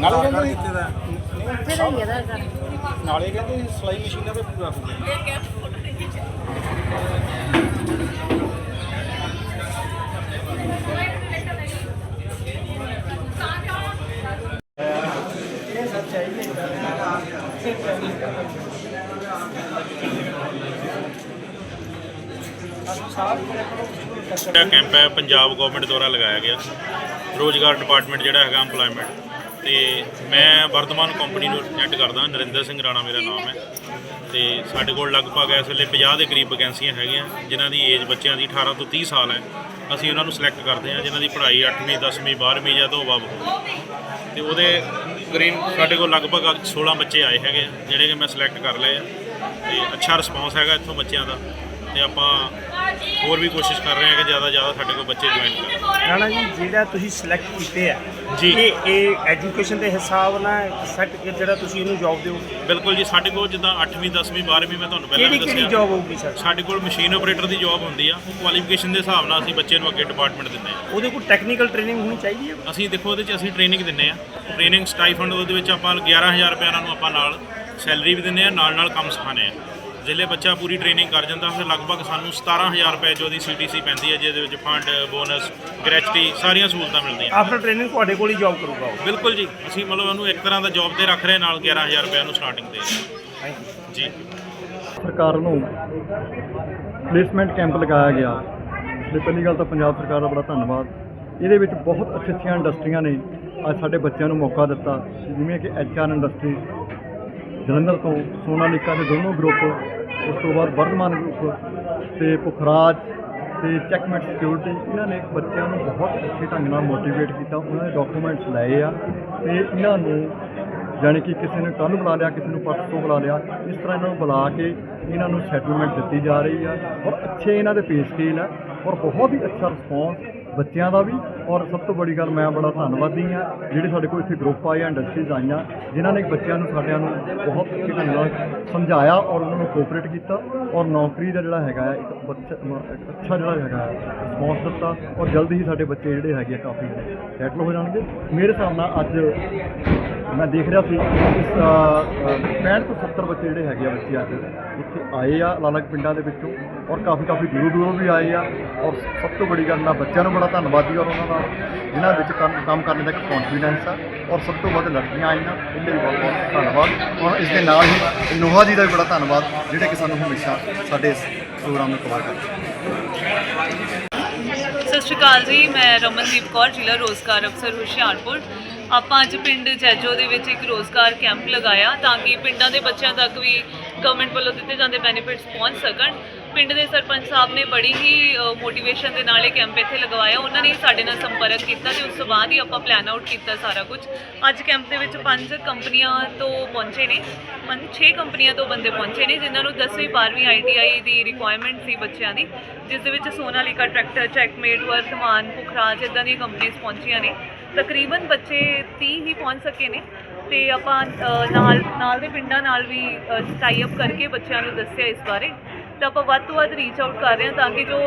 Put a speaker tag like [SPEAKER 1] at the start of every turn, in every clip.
[SPEAKER 1] ਨਾਲੇ ਕਹਿੰਦੇ
[SPEAKER 2] ਉੱਥੇ ਦਾ ਹੀ ਇਹਦਾ
[SPEAKER 1] ਨਾਲੇ ਕਹਿੰਦੇ ਸਲਾਈ ਮਸ਼ੀਨਾਂ ਤੇ ਪੂਰਾ ਹੋ ਗਿਆ।
[SPEAKER 3] ਜਿਹੜਾ ਕੈਂਪ ਹੈ ਪੰਜਾਬ ਗਵਰਨਮੈਂਟ ਦੁਆਰਾ ਲਗਾਇਆ ਗਿਆ। ਰੋਜ਼ਗਾਰ ਡਿਪਾਰਟਮੈਂਟ ਜਿਹੜਾ ਹੈਗਾ EMPLOYMENT ਤੇ ਮੈਂ ਵਰਧਮਾਨ ਕੰਪਨੀ ਨੂੰ ਰੈਪਰੈਜ਼ੈਂਟ ਕਰਦਾ, ਨਰਿੰਦਰ ਸਿੰਘ ਰਾਣਾ ਮੇਰਾ ਨਾਮ ਹੈ। ਤੇ ਸਾਡੇ ਕੋਲ ਲਗਭਗ ਇਸ ਵੇਲੇ 50 ਦੇ ਕਰੀਬ ਵੈਕੈਂਸੀਆਂ ਹੈਗੀਆਂ, ਜਿਨ੍ਹਾਂ ਦੀ ਏਜ ਬੱਚਿਆਂ ਦੀ 18 ਤੋਂ 30 ਸਾਲ ਹੈ। ਅਸੀਂ ਉਹਨਾਂ ਨੂੰ ਸਿਲੈਕਟ ਕਰਦੇ ਹਾਂ, ਜਿਨ੍ਹਾਂ ਦੀ ਪੜ੍ਹਾਈ 8ਵੀਂ 10ਵੀਂ 12ਵੀਂ ਜਾਂ ਤੋਂ ਅਬਵ ਹੋਵੇ। ਤੇ ਉਹਦੇ ਕਰੀਬ ਸਾਡੇ ਕੋਲ ਲਗਭਗ 16 ਬੱਚੇ ਆਏ ਹੈਗੇ ਜਿਹੜੇ ਕਿ ਮੈਂ ਸਿਲੈਕਟ ਕਰ ਲਏ ਆ। ਤੇ ਅੱਛਾ ਰਿਸਪੌਂਸ ਹੈਗਾ ਇੱਥੋਂ ਬੱਚਿਆਂ ਦਾ। ਤੇ ਆਪਾਂ ਹੋਰ ਵੀ ਕੋਸ਼ਿਸ਼ ਕਰ ਰਹੇ ਹਾਂ ਕਿ ਜ਼ਿਆਦਾ ਜ਼ਿਆਦਾ ਸਾਡੇ ਕੋਲ ਬੱਚੇ ਜੁਆਇਨ ਕਰਨ।
[SPEAKER 4] ਰਾਣਾ ਜੀ ਜਿਹੜਾ ਤੁਸੀਂ ਸਿਲੈਕਟ ਕੀਤੇ ਆ
[SPEAKER 3] ਜੀ।
[SPEAKER 4] ਇਹ ਇਹ ਐਜੂਕੇਸ਼ਨ ਦੇ ਹਿਸਾਬ ਨਾਲ ਸੈਟ ਜਿਹੜਾ ਤੁਸੀਂ ਇਹਨੂੰ ਜੌਬ ਦਿਓ।
[SPEAKER 3] ਬਿਲਕੁਲ ਜੀ ਸਾਡੇ ਕੋਲ ਜਿੱਦਾਂ 8ਵੀਂ 10ਵੀਂ 12ਵੀਂ ਮੈਂ ਤੁਹਾਨੂੰ ਪਹਿਲਾਂ ਵੀ
[SPEAKER 4] ਕਿਹੜੀ ਕਿਹੜੀ
[SPEAKER 3] ਦੱਸਿਆ।
[SPEAKER 4] ਜੌਬ ਹੋਊਗੀ ਸਰ
[SPEAKER 3] ਸਾਡੇ ਕੋਲ ਮਸ਼ੀਨ ਆਪਰੇਟਰ ਦੀ ਜੌਬ ਹੁੰਦੀ ਆ। ਉਹ ਕੁਆਲੀਫਿਕੇਸ਼ਨ ਦੇ ਹਿਸਾਬ ਨਾਲ ਅਸੀਂ ਬੱਚੇ ਨੂੰ ਅੱਗੇ ਡਿਪਾਰਟਮੈਂਟ ਦਿੰਦੇ ਆ।
[SPEAKER 4] ਉਹਦੇ ਕੋਲ ਟੈਕਨੀਕਲ ਟ੍ਰੇਨਿੰਗ ਹੋਣੀ ਚਾਹੀਦੀ ਹੈ
[SPEAKER 3] ਅਸੀਂ ਦੇਖੋ ਉਹਦੇ 'ਚ ਅਸੀਂ ਟ੍ਰੇਨਿੰਗ ਦਿੰਨੇ ਆ। ਟ੍ਰੇਨਿੰਗ ਸਟਾਈਫੰਡ ਉਹਦੇ ਵਿੱਚ ਆਪਾਂ 11000 ਰੁਪਏ ਉਹਨਾਂ ਨੂੰ ਆਪਾਂ ਨਾਲ ਸੈਲਰੀ ਵੀ ਦਿੰਨੇ ਆ ਨਾਲ ਨਾਲ ਕੰਮ ਸਿਖਾਉਂਦੇ ਆ। ਜਿੱਲੇ ਬੱਚਾ ਪੂਰੀ ਟ੍ਰੇਨਿੰਗ ਕਰ ਜਾਂਦਾ ਫਿਰ ਲਗਭਗ ਸਾਨੂੰ 17000 ਰੁਪਏ ਜੋ ਦੀ ਸੀਟੀਸੀ ਪੈਂਦੀ ਹੈ ਜਿਹਦੇ ਵਿੱਚ ਫੰਡ ਬੋਨਸ ਗ੍ਰੈਚੁਟੀ ਸਾਰੀਆਂ ਸਹੂਲਤਾਂ ਮਿਲਦੀਆਂ।
[SPEAKER 4] ਆਫਟਰ ਟ੍ਰੇਨਿੰਗ ਤੁਹਾਡੇ ਕੋਲ ਹੀ ਜੌਬ ਕਰੂਗਾ ਉਹ?
[SPEAKER 3] ਬਿਲਕੁਲ ਜੀ। ਅਸੀਂ ਮਤਲਬ ਉਹਨੂੰ ਇੱਕ ਤਰ੍ਹਾਂ ਦਾ ਜੌਬ ਤੇ ਰੱਖ ਰਹੇ ਨਾਲ 11000 ਰੁਪਏ ਨੂੰ ਸਟਾਰਟਿੰਗ ਤੇ।
[SPEAKER 4] ਥੈਂਕ ਯੂ
[SPEAKER 3] ਜੀ।
[SPEAKER 5] ਸਰਕਾਰ ਨੂੰ ਪਲੇਸਮੈਂਟ ਕੈਂਪ ਲਗਾਇਆ ਗਿਆ। ਲਈ ਪਹਿਲੀ ਗੱਲ ਤਾਂ ਪੰਜਾਬ ਸਰਕਾਰ ਦਾ ਬੜਾ ਧੰਨਵਾਦ। ਇਹਦੇ ਵਿੱਚ ਬਹੁਤ ਅੱਛੀ ਅੱਛੀਆਂ ਇੰਡਸਟਰੀਆਂ ਨੇ। ਅੱਜ ਸਾਡੇ ਬੱਚਿਆਂ ਨੂੰ ਮੌਕਾ ਦਿੱਤਾ। ਜਿਵੇਂ ਕਿ ਐਚਆਰ ਇੰਡਸਟਰੀ ਜਲੰਧਰ ਤੋਂ ਸੋਨਾਲੀਕਾ ਦੇ ਦੋਨੋਂ ਗਰੁੱਪ ਉਸ ਤੋਂ ਬਾਅਦ ਵਰਧਮਾਨ ਗਰੁੱਪ ਤੇ ਪੁਖਰਾਜ ਤੇ ਚੈਕਮੈਟ ਸਿਕਿਉਰਿਟੀ ਇਹਨਾਂ ਨੇ ਬੱਚਿਆਂ ਨੂੰ ਬਹੁਤ ਅੱਛੇ ਢੰਗ ਨਾਲ ਮੋਟੀਵੇਟ ਕੀਤਾ, ਉਹਨਾਂ ਨੇ ਡਾਕੂਮੈਂਟਸ ਲਏ ਆ ਤੇ ਇਹਨਾਂ ਨੂੰ ਜਾਣੀ ਕਿ ਕਿਸੇ ਨੇ ਕੱਲ੍ਹ ਬੁਲਾ ਲਿਆ, ਕਿਸੇ ਨੂੰ ਪਰਸੋਂ ਬੁਲਾ ਲਿਆ, ਇਸ ਤਰ੍ਹਾਂ ਇਹਨਾਂ ਨੂੰ ਬੁਲਾ ਕੇ ਇਹਨਾਂ ਨੂੰ ਸੈਟਲਮੈਂਟ ਦਿੱਤੀ ਜਾ ਰਹੀ ਆ ਔਰ ਅੱਛੇ ਇਹਨਾਂ ਦੇ ਪੇਸ਼ ਸਕੇਲ ਆ ਔਰ ਬਹੁਤ ਹੀ ਅੱਛਾ ਰਿਸਪੌਂਸ ਬੱਚਿਆਂ ਦਾ ਵੀ ਔਰ ਸਭ ਤੋਂ ਬੜੀ ਗੱਲ ਮੈਂ ਬੜਾ ਧੰਨਵਾਦੀ ਆ ਜਿਹੜੇ ਸਾਡੇ ਕੋਲ ਇੱਥੇ ਗਰੁੱਪ ਆਏ ਆ ਇੰਡਸਟਰੀਜ਼ ਆਈਆਂ ਜਿਨ੍ਹਾਂ ਨੇ ਬੱਚਿਆਂ ਨੂੰ ਸਾਡਿਆਂ ਨੂੰ ਬਹੁਤ ਅੱਛੇ ਢੰਗ ਨਾਲ ਸਮਝਾਇਆ ਔਰ ਉਹਨਾਂ ਨੂੰ ਕੋਆਪਰੇਟ ਕੀਤਾ ਔਰ ਨੌਕਰੀ ਦਾ ਜਿਹੜਾ ਹੈਗਾ ਆ, ਇੱਕ ਬੱਚਾ ਇੱਕ ਅੱਛਾ ਜਿਹੜਾ ਹੈਗਾ ਰਿਸਪੌਂਸ ਦਿੱਤਾ ਔਰ ਜਲਦੀ ਹੀ ਸਾਡੇ ਬੱਚੇ ਜਿਹੜੇ ਹੈਗੇ ਆ ਕਾਫੀ ਸੈਟਲ ਹੋ ਜਾਣਗੇ। ਮੇਰੇ ਹਿਸਾਬ ਨਾਲ ਅੱਜ ਮੈਂ ਦੇਖ ਰਿਹਾ ਸੀ ਇਸ 65 ਤੋਂ 70 ਬੱਚੇ ਜਿਹੜੇ ਹੈਗੇ ਆ ਬੱਚੇ ਅੱਜ ਇੱਥੇ ਆਏ ਆ ਅਲੱਗ ਪਿੰਡਾਂ ਦੇ ਵਿੱਚੋਂ ਔਰ ਕਾਫੀ ਕਾਫੀ ਦੂਰੋਂ ਦੂਰੋਂ ਵੀ ਆਏ ਆ ਔਰ ਸਭ ਤੋਂ ਵੱਡੀ ਗੱਲ ਮੈਂ ਬੱਚਿਆਂ ਨੂੰ ਬੜਾ ਧੰਨਵਾਦੀ ਔਰ ਉਹਨਾਂ ਦਾ ਜਿਨ੍ਹਾਂ ਵਿੱਚ ਕੰਮ ਕੰਮ ਕਰਨ ਦਾ ਇੱਕ ਕੌਨਫੀਡੈਂਸ ਆ ਔਰ ਸਭ ਤੋਂ ਵੱਧ ਲੜਕੀਆਂ ਆਈਆਂ, ਇਹਦੇ ਲਈ ਬਹੁਤ ਬਹੁਤ ਧੰਨਵਾਦ ਔਰ ਇਸ ਦੇ ਨਾਲ ਹੀ ਨੋਹਾ ਜੀ ਦਾ ਵੀ ਬੜਾ ਧੰਨਵਾਦ, ਜਿਹੜੇ ਕਿ ਸਾਨੂੰ ਹਮੇਸ਼ਾ ਸਾਡੇ ਇਸ ਪ੍ਰੋਗਰਾਮ ਨੂੰ ਕਵਰ ਕਰਦੇ
[SPEAKER 6] ਸਤਿ ਸ਼੍ਰੀ ਅਕਾਲ ਜੀ, ਮੈਂ ਰਮਨਦੀਪ ਕੌਰ, ਜ਼ਿਲ੍ਹਾ ਰੋਜ਼ਗਾਰ ਅਫਸਰ ਹੁਸ਼ਿਆਰਪੁਰ। ਆਪਾਂ ਅੱਜ ਪਿੰਡ ਜੈਜੋ ਦੇ ਵਿੱਚ ਇੱਕ ਰੋਜ਼ਗਾਰ ਕੈਂਪ ਲਗਾਇਆ ਤਾਂ ਕਿ ਪਿੰਡਾਂ ਦੇ ਬੱਚਿਆਂ ਤੱਕ ਵੀ ਗਵਰਨਮੈਂਟ ਵੱਲੋਂ ਦਿੱਤੇ ਜਾਂਦੇ ਬੈਨੀਫਿਟਸ ਪਹੁੰਚ ਸਕਣ। ਪਿੰਡ ਦੇ ਸਰਪੰਚ ਸਾਹਿਬ ਨੇ ਬੜੀ ਹੀ ਮੋਟੀਵੇਸ਼ਨ ਦੇ ਨਾਲ ਇਹ ਕੈਂਪ ਇੱਥੇ ਲਗਵਾਇਆ। ਉਹਨਾਂ ਨੇ ਸਾਡੇ ਨਾਲ ਸੰਪਰਕ ਕੀਤਾ ਤੇ ਉਸ ਤੋਂ ਬਾਅਦ ਹੀ ਆਪਾਂ ਪਲਾਨ ਆਊਟ ਕੀਤਾ ਸਾਰਾ ਕੁਝ। ਅੱਜ ਕੈਂਪ ਦੇ ਵਿੱਚ ਪੰਜ ਕੰਪਨੀਆਂ ਤੋਂ ਪਹੁੰਚੇ ਨੇ। ਪੰਜ, ਛੇ ਕੰਪਨੀਆਂ ਤੋਂ ਬੰਦੇ ਪਹੁੰਚੇ ਨੇ, ਜਿਨ੍ਹਾਂ ਨੂੰ 10ਵੀਂ 12ਵੀਂ ਆਈਟੀਆਈ ਦੀ ਰਿਕੁਆਇਰਮੈਂਟ ਸੀ ਬੱਚਿਆਂ ਦੀ, ਜਿਸ ਦੇ ਵਿੱਚ ਸੋਨਾਲੀਕਾ ਟਰੈਕਟਰ, ਚੈਕਮੇਟ ਵਰਤਮਾਨ ਪੁਖਰਾਜ ਇਦਾਂ ਦੀਆਂ ਕੰਪਨੀਆਂ ਪਹੁੰਚੀਆਂ ਨੇ। ਤਕਰੀਬਨ ਬੱਚੇ 30 ਹੀ ਪਹੁੰਚ ਸਕੇ ਨੇ ਤੇ ਆਪਾਂ ਨਾਲ ਨਾਲ ਦੇ ਪਿੰਡਾਂ ਨਾਲ ਵੀ ਟਾਈ ਅਪ ਕਰਕੇ ਬੱਚਿਆਂ ਨੂੰ ਦੱਸਿਆ ਇਸ ਬਾਰੇ। ਤਾਂ ਆਪਾਂ ਵੱਧ ਤੋਂ ਵੱਧ ਰੀਚ ਆਊਟ ਕਰ ਰਹੇ ਹਾਂ ਤਾਂ ਕਿ ਜੋ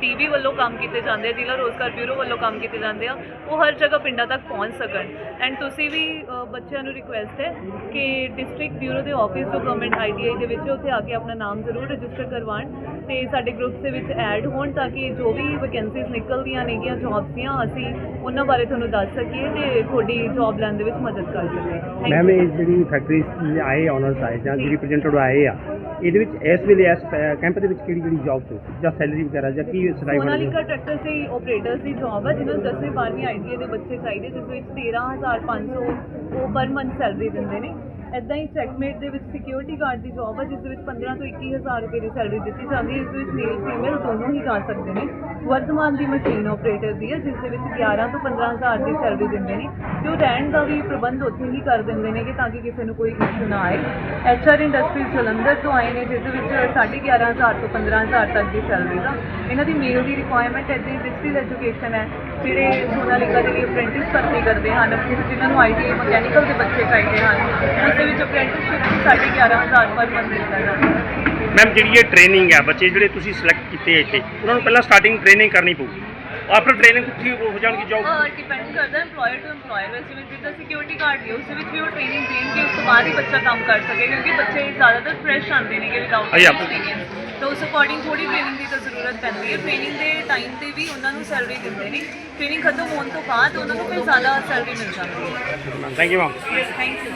[SPEAKER 6] ਟੀਵੀ ਵੱਲੋਂ ਕੰਮ ਕੀਤੇ ਜਾਂਦੇ ਆ ਜ਼ਿਲ੍ਹਾ ਰੋਜ਼ਗਾਰ ਬਿਊਰੋ ਵੱਲੋਂ ਕੰਮ ਕੀਤੇ ਜਾਂਦੇ ਆ ਉਹ ਹਰ ਜਗ੍ਹਾ ਪਿੰਡਾਂ ਤੱਕ ਪਹੁੰਚ ਸਕਣ। ਐਂਡ ਤੁਸੀਂ ਵੀ ਬੱਚਿਆਂ ਨੂੰ ਰਿਕੁਐਸਟ ਹੈ ਕਿ ਡਿਸਟ੍ਰਿਕਟ ਬਿਊਰੋ ਦੇ ਆਫਿਸ ਜੋ ਗਵਰਨਮੈਂਟ ਆਈਡੀਆਈ ਦੇ ਵਿੱਚ ਉੱਥੇ ਆ ਕੇ ਆਪਣਾ ਨਾਮ ਜ਼ਰੂਰ ਰਜਿਸਟਰ ਕਰਵਾਉਣ ਤੇ ਸਾਡੇ ਗਰੁੱਪ ਦੇ ਵਿੱਚ ਐਡ ਹੋਣ ਤਾਂ ਕਿ ਜੋ ਵੀ ਵੈਕੈਂਸੀਜ਼ ਨਿਕਲਦੀਆਂ ਨੇਗੀਆਂ ਜੌਬਸ ਦੀਆਂ ਅਸੀਂ ਉਹਨਾਂ ਬਾਰੇ ਤੁਹਾਨੂੰ ਦੱਸ ਸਕੀਏ ਤੇ ਤੁਹਾਡੀ ਜੌਬ ਲੈਣ ਦੇ ਵਿੱਚ ਮਦਦ ਕਰ ਸਕੀਏ।
[SPEAKER 4] ਮੈਮ. ਇਹ ਜਿਹੜੀ ਫੈਕਟਰੀ ਆਏ ਆਨਰਸ ਆਏ ਜਾਂ ਜਿਹੜੀ ਰਿਪਰੈਜ਼ੈਂਟੇਟਿਵ ਆਏ ਆ ਇਹਦੇ ਵਿੱਚ ਇਸ ਵੇਲੇ ਇਸ ਕੈਂਪ ਦੇ ਵਿੱਚ ਕਿਹੜੀ ਕਿਹੜੀ ਜੌਬ ਹੋ ਜਾਂ ਸੈਲਰੀ ਵਗੈਰਾ ਜਾਂ ਕੀ ਸਟਾਈਫੰਡ
[SPEAKER 6] ਸੋਨਾਲੀਕਾ ਟਰੈਕਟਰ ਦੇ? ਆਪਰੇਟਰਸ ਦੀ ਜੌਬ ਹੈ ਜਿਨ੍ਹਾਂ ਨੂੰ 10ਵੀਂ 12ਵੀਂ ਆਈਡੀਆ ਦੇ ਬੱਚੇ ਚਾਹੀਦੇ ਜਿਸ ਵਿੱਚ 13500 ਉਹ ਪਰ ਮੰਥ ਸੈਲਰੀ ਦਿੰਦੇ ਨੇ। ਐਦਾਂ ਹੀ ਚੈਕਮੇਟ ਦੇ ਵਿੱਚ ਸਿਕਿਉਰਿਟੀ ਗਾਰਡ ਦੀ ਜੌਬ ਹੈ ਜਿਸ ਦੇ ਵਿੱਚ 15 ਤੋਂ 21000 ਰੁਪਏ ਦੀ ਸੈਲਰੀ ਦਿੱਤੀ ਜਾਂਦੀ ਹੈ, ਇਸ ਦੇ ਵਿੱਚ ਮੇਲ ਫੀਮੇਲ ਦੋਨੋਂ ਹੀ ਜਾ ਸਕਦੇ ਨੇ। ਵਰਤਮਾਨ ਦੀ ਮਸ਼ੀਨ ਆਪਰੇਟਰ ਦੀ ਹੈ ਜਿਸ ਦੇ ਵਿੱਚ 11 ਤੋਂ 15000 ਦੀ ਸੈਲਰੀ ਦਿੰਦੇ ਨੇ। ਤੇ ਉਹ ਰਹਿਣ ਦਾ ਵੀ ਪ੍ਰਬੰਧ ਉੱਥੇ ਹੀ ਕਰ ਦਿੰਦੇ ਨੇ ਕਿ ਤਾਂ ਕਿ ਕਿਸੇ ਨੂੰ ਕੋਈ ਇਸ਼ੂ ਨਾ ਆਏ। ਐਚਆਰ ਇੰਡਸਟਰੀ ਜਲੰਧਰ ਤੋਂ ਆਏ ਨੇ, ਜਿਸ ਦੇ ਵਿੱਚ 11500 ਤੋਂ 15000 ਤੱਕ ਦੀ ਸੈਲਰੀ ਦਾ। ਇਹਨਾਂ ਦੀ ਮੇਲ ਦੀ ਰਿਕੁਆਇਰਮੈਂਟ ਹੈ ਦੀ ਡਿਸਟ੍ਰਿਕਟ ਐਜੂਕੇਸ਼ਨ ਹੈ। ਜਿਹੜੇ ਸੋਨਾਲੀਕਾ ਦੇ ਲਈ ਅਪ੍ਰੈਂਟਿਸ ਭਰਤੀ ਕਰਦੇ ਹਨ ਜਿਨ੍ਹਾਂ ਨੂੰ ਆਈਟੀ ਮਕੈਨੀਕਲ ਦੇ ਬੱਚੇ ਚਾਹੀਦੇ ਹਨ ਉਸ ਦੇ ਵਿੱਚ ਅਪ੍ਰੈਂਟਿਸਸ਼ਿਪ 11500 ਪਰ ਮੰਥ ਜਾਂਦਾ ਹੈ।
[SPEAKER 4] ਮੈਮ ਜਿਹੜੀ ਇਹ ਟ੍ਰੇਨਿੰਗ ਹੈ ਬੱਚੇ ਜਿਹੜੇ ਤੁਸੀਂ ਸਿਲੈਕਟ ਕੀਤੇ ਇੱਥੇ ਉਹਨਾਂ ਨੂੰ ਪਹਿਲਾਂ ਸਟਾਰਟਿੰਗ ਟ੍ਰੇਨਿੰਗ ਕਰਨੀ ਪਊਗੀ ਆਫਟਰ ਟ੍ਰੇਨਿੰਗ ਉੱਥੇ ਹੀ ਜਾਣਗੀ ਜੌਬ
[SPEAKER 6] ਡਿਪੈਂਡ ਕਰਦਾ ਐਮਪਲੋਇਰ ਟੂ ਐਮਪਲੋਇਰ ਵੈਸੇ ਵੀ ਜਿੱਦਾਂ ਸਿਕਿਉਰਿਟੀ ਗਾਰਡ ਹੈ ਉਸ ਵਿੱਚ ਵੀ ਉਹ ਟ੍ਰੇਨਿੰਗ ਦੇਣਗੇ ਉਸ ਤੋਂ ਬਾਅਦ ਹੀ ਬੱਚਾ ਕੰਮ ਕਰ ਸਕੇ ਕਿਉਂਕਿ ਬੱਚੇ ਜ਼ਿਆਦਾਤਰ ਫਰੈਸ਼ ਆਉਂਦੇ ਨੇ ਕਿ ਵਿਦਆਊਟ ਐਕਸਪੀਰੀਅੰਸ ਉਸ ਅਕੋਰਡਿੰਗ ਥੋੜੀ ਟ੍ਰੇਨਿੰਗ ਦੀ ਤਾਂ ਜ਼ਰੂਰਤ ਪੈਂਦੀ ਹੈ। ਟ੍ਰੇਨਿੰਗ ਦੇ ਟਾਈਮ ਤੇ ਵੀ ਉਹਨਾਂ ਨੂੰ ਸੈਲਰੀ ਦਿੰਦੇ ਨੇ। ਟ੍ਰੇਨਿੰਗ ਖਤਮ ਹੋਣ ਤੋਂ ਬਾਅਦ ਉਹਨਾਂ ਨੂੰ ਫਿਰ ਜ਼ਿਆਦਾ ਸੈਲਰੀ ਮਿਲ ਜਾਂਦੀ ਹੈ।
[SPEAKER 4] Thank you ma'am
[SPEAKER 6] thank you